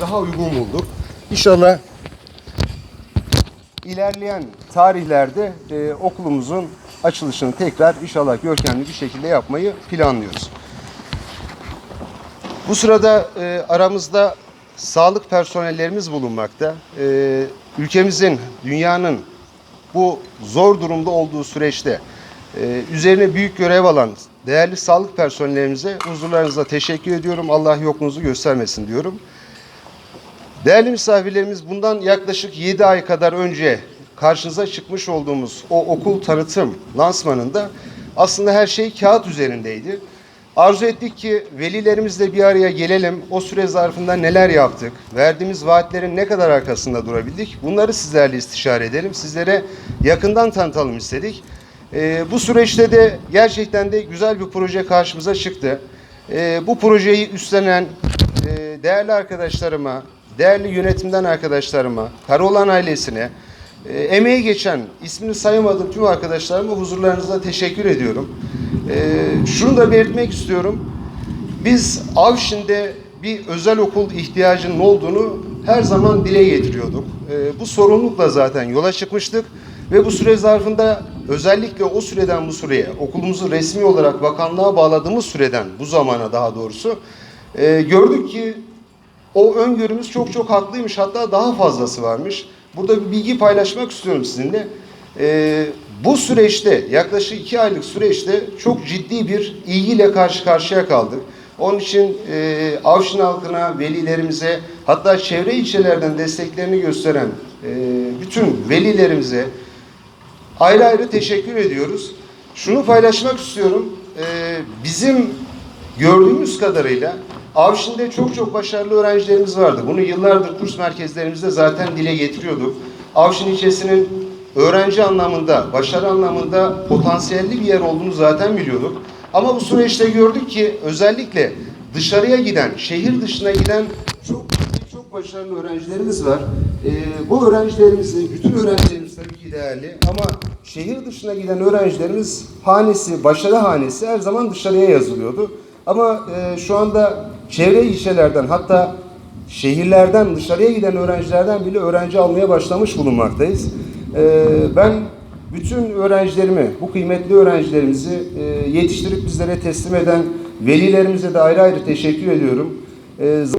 daha uygun bulduk. İnşallah ilerleyen tarihlerde e, okulumuzun açılışını tekrar inşallah görkemli bir şekilde yapmayı planlıyoruz. Bu sırada e, aramızda sağlık personellerimiz bulunmakta. E, ülkemizin, dünyanın bu zor durumda olduğu süreçte e, üzerine büyük görev alan değerli sağlık personellerimize huzurlarınızda teşekkür ediyorum. Allah yokluğunuzu göstermesin diyorum. Değerli misafirlerimiz bundan yaklaşık 7 ay kadar önce karşınıza çıkmış olduğumuz o okul tanıtım lansmanında aslında her şey kağıt üzerindeydi. Arzu ettik ki velilerimizle bir araya gelelim. O süre zarfında neler yaptık? Verdiğimiz vaatlerin ne kadar arkasında durabildik? Bunları sizlerle istişare edelim. Sizlere yakından tanıtalım istedik. Ee, bu süreçte de gerçekten de güzel bir proje karşımıza çıktı. Ee, bu projeyi üstlenen e, değerli arkadaşlarıma, değerli yönetimden arkadaşlarıma, Karaoğlan ailesine, e, emeği geçen, ismini sayamadığım tüm arkadaşlarıma huzurlarınızda teşekkür ediyorum. E, şunu da belirtmek istiyorum. Biz Avşin'de bir özel okul ihtiyacının olduğunu her zaman dile getiriyorduk. E, bu sorumlulukla zaten yola çıkmıştık ve bu süre zarfında özellikle o süreden bu süreye okulumuzu resmi olarak bakanlığa bağladığımız süreden bu zamana daha doğrusu e, gördük ki o öngörümüz çok çok haklıymış. Hatta daha fazlası varmış. Burada bir bilgi paylaşmak istiyorum sizinle. Ee, bu süreçte yaklaşık iki aylık süreçte çok ciddi bir ilgiyle karşı karşıya kaldık. Onun için e, Avşin halkına, velilerimize hatta çevre ilçelerden desteklerini gösteren e, bütün velilerimize ayrı ayrı teşekkür ediyoruz. Şunu paylaşmak istiyorum. Ee, bizim gördüğümüz kadarıyla Avşin'de çok çok başarılı öğrencilerimiz vardı. Bunu yıllardır kurs merkezlerimizde zaten dile getiriyorduk. Avşin ilçesinin öğrenci anlamında, başarı anlamında potansiyelli bir yer olduğunu zaten biliyorduk. Ama bu süreçte gördük ki özellikle dışarıya giden, şehir dışına giden çok çok başarılı öğrencilerimiz var. Ee, bu öğrencilerimizin, bütün öğrencilerimiz tabii ki değerli ama şehir dışına giden öğrencilerimiz hanesi, başarı hanesi her zaman dışarıya yazılıyordu. Ama e, şu anda çevre ilçelerden hatta şehirlerden dışarıya giden öğrencilerden bile öğrenci almaya başlamış bulunmaktayız. E, ben bütün öğrencilerimi, bu kıymetli öğrencilerimizi e, yetiştirip bizlere teslim eden velilerimize de ayrı ayrı teşekkür ediyorum. E,